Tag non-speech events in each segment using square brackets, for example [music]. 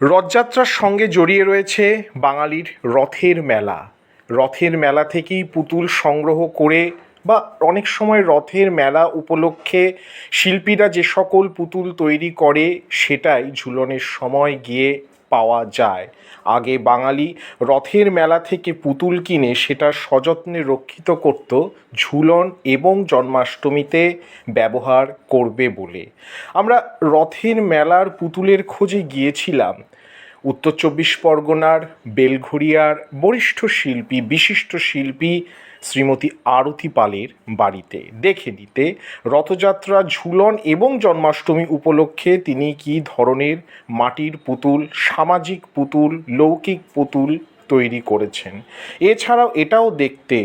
রথযাত্রার সঙ্গে জড়িয়ে রয়েছে বাঙালির রথের মেলা। রথের মেলা থেকেই পুতুল সংগ্রহ করে বা অনেক সময় রথের মেলা উপলক্ষে শিল্পীরা যে সকল পুতুল তৈরি করে, সেটাই ঝুলনের সময় গিয়ে পাওয়া যায়। আগে বাঙালি রথের মেলা থেকে পুতুল কিনে সেটা সযত্নে রক্ষিত করত, ঝুলন এবং জন্মাষ্টমীতে ব্যবহার করবে বলে। আমরা রথের মেলার পুতুলের খোঁজে গিয়েছিলাম উত্তর চব্বিশ পরগনার বেলঘড়িয়ার বরিষ্ঠ শিল্পী, বিশিষ্ট শিল্পী শ্রীমতী আরতি পালের বাড়িতে। দেখে নিতে রথযাত্রা, ঝুলন এবং জন্মাষ্টমী উপলক্ষে তিনি কি ধরনের মাটির পুতুল, সামাজিক পুতুল, লৌকিক পুতুল তৈরি করেছেন। এছাড়াও এটাও দেখতে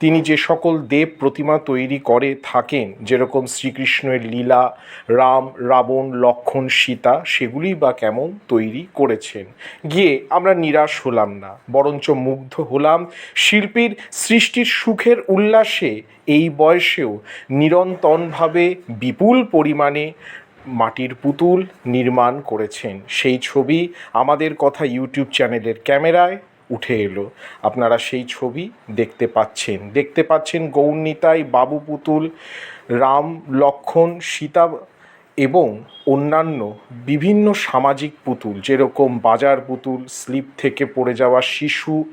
তিনি যে সকল দেব প্রতিমা তৈরি করে থাকেন, যেরকম শ্রীকৃষ্ণের লীলা, রাম, রাবণ, লক্ষণ, সীতা, সেগুলি বা কেমন তৈরি করেছেন। গিয়ে আমরা নিরাশ হলাম না, বরঞ্চ মুগ্ধ হলাম। শিল্পীর সৃষ্টির সুখের উল্লাসে এই বয়সেও নিরন্তরভাবে বিপুল পরিমাণে মাটির পুতুল নির্মাণ করেছেন। সেই ছবি আমাদের কথা ইউটিউব চ্যানেলের ক্যামেরায় উঠে এলো। আপনারা সেই ছবি দেখতে পাচ্ছেন। দেখতে পাচ্ছেন গৌরনীতাই, বাবু পুতুল, রাম, লক্ষণ, সীতা এবং অন্যান্য বিভিন্ন সামাজিক পুতুল, যেরকম বাজার পুতুল, স্লিপ থেকে পড়ে যাওয়া শিশু,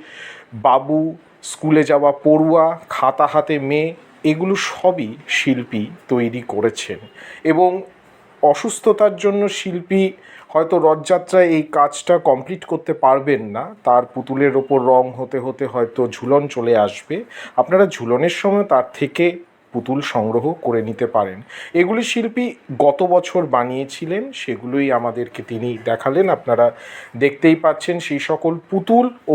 বাবু, স্কুলে যাওয়া পড়ুয়া, খাতা হাতে মেয়ে, এগুলো সবই শিল্পী তৈরি করেছেন। এবং অসুস্থতার জন্য শিল্পী হয়তো রথযাত্রায় এই কাজটা কমপ্লিট করতে পারবেন না। তার পুতুলের ওপর রং হতে হতে হয়তো ঝুলন চলে আসবে। আপনারা ঝুলনের সময় তার থেকে পুতুল সংগ্রহ করে নিতে পারেন। এগুলি শিল্পী গত বছর বানিয়েছিলেন, সেগুলোই আমাদেরকে তিনি দেখালেন। আপনারা দেখতেই পাচ্ছেন সেই সকল পুতুল ও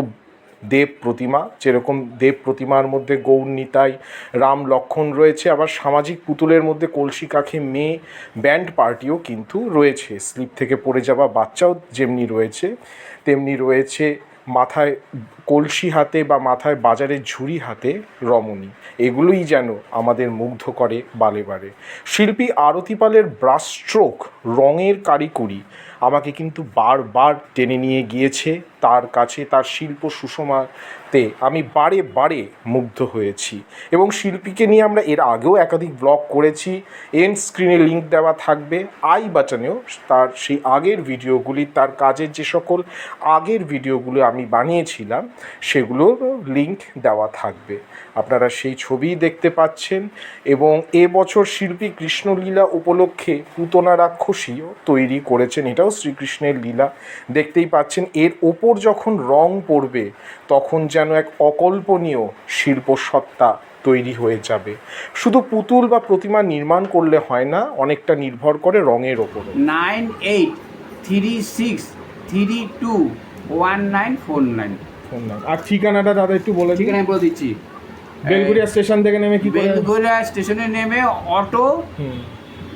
দেব প্রতিমা, যেরকম দেব প্রতিমার মধ্যে গৌর, নিতাই, রাম, লক্ষণ রয়েছে। আবার সামাজিক পুতুলের মধ্যে কলসি, কাখে, মেয়ে, ব্যান্ড পার্টিও কিন্তু রয়েছে। স্লিপ থেকে পড়ে যাওয়া বাচ্চাও যেমনি রয়েছে, তেমনি রয়েছে মাথায় কলসি হাতে বা মাথায় বাজারের ঝুড়ি হাতে রমণী। এগুলোই যেন আমাদের মুগ্ধ করে বালে বারে শিল্পী আরতি পালের ব্রাশ স্ট্রোক, রঙের কারিকুরি আমাকে কিন্তু বারবার টেনে নিয়ে গিয়েছে তার কাছে, তার শিল্প সুষমাতে। আমি বারে বারে মুগ্ধ হয়েছি এবং শিল্পীকে নিয়ে আমরা এর আগেও একাধিক ব্লগ করেছি। এন্ড স্ক্রিনে লিঙ্ক দেওয়া থাকবে। আই বাটনেও তার সেই আগের ভিডিওগুলি, তার কাজের যে সকল আগের ভিডিওগুলো আমি বানিয়েছিলাম সেগুলোর লিঙ্ক দেওয়া থাকবে। আপনারা সেই ছবিই দেখতে পাচ্ছেন এবং এবছর শিল্পী কৃষ্ণলীলা উপলক্ষে পুতনা রাক্ষসীও তৈরি করেছেন। এটাও শ্রীকৃষ্ণের লীলা। দেখতেই পাচ্ছেন এর ওপর যখন রং পড়বে তখন যেন এক অকল্পনীয় শিল্পসত্তা তৈরি হয়ে যাবে। শুধু পুতুল বা প্রতিমা নির্মাণ করলে হয় না অনেকটা নির্ভর করে রঙের ওপর। Nine eight three six three two one nine four nine. Phone number. আর ঠিকানাটা দাদা একটু বলে দিন। আছে বলে দিচ্ছি। বেলগুড়িয়া স্টেশন থেকে নেমে কি বেলগোলা স্টেশনে নেমে অটো।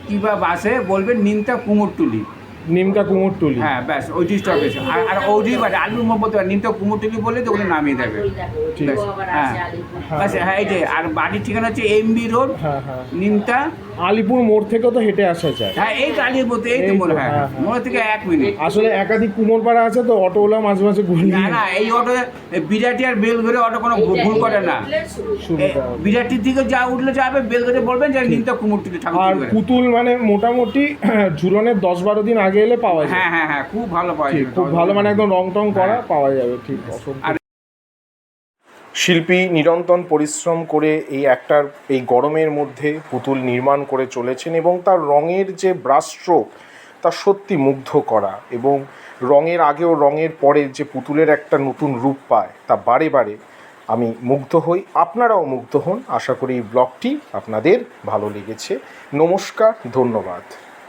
কিংবা বাসে বলবেন নিমতা কুমোরটুলি। নিমকা কুমোরটুলি হ্যাঁ ব্যাস ওইটি স্টপেজ আর আর ওইটি বাড়ি আলুর মোড় বলতে পারে নিমতা কুমোরটুলি বলে তো ওখানে নামিয়ে দেবে। ঠিক ব্যাস, হ্যাঁ। ব্যাস হ্যাঁ এই যে আর বাড়ির ঠিকানা হচ্ছে এমবি রোড হ্যাঁ হ্যাঁ। নিমতা আলিপুর মোড় থেকেও তো হেঁটে আসা যায়। হ্যাঁ এই তো মধ্যে এই তো মনে হয় হ্যাঁ, হ্যাঁ। মনে থেকে এক মিনিট। আসলে একাধিক কুমোরপাড়া আছে তো অটোওয়ালা মাঝে মাঝে ঘুরে না না এই অটো বিরাটি আর বেলঘরে অটো কোনো ভুল- করে না। বিরাটির দিকে যা উঠলে যাবে বেলঘরে বলবেন যে নিমতা কুমোরটুলি ঠাকুর আর পুতুল মানে মোটামুটি [clears throat] ঝুলনের দশ বারো দিন আগে এলে পাওয়া যায়। হ্যাঁ হ্যাঁ হ্যাঁ খুব ভালো পাওয়া যাবে। খুব ভালো মানে একদম রং টং করা হ্যাঁ। পাওয়া যাবে ঠিক আর- শিল্পী নিরন্তর পরিশ্রম করে এই একটার এই গরমের মধ্যে পুতুল নির্মাণ করে চলেছেন এবং তার রঙের যে ব্রাশ স্ট্রোক, তা সত্যি মুগ্ধ করা এবং রঙের আগেও রঙের পরে যে পুতুলের একটা নতুন রূপ পায়, তা বারে বারে আমি মুগ্ধ হই। আপনারাও মুগ্ধ হন। আশা করি এই ব্লগটি আপনাদের ভালো লেগেছে। নমস্কার, ধন্যবাদ।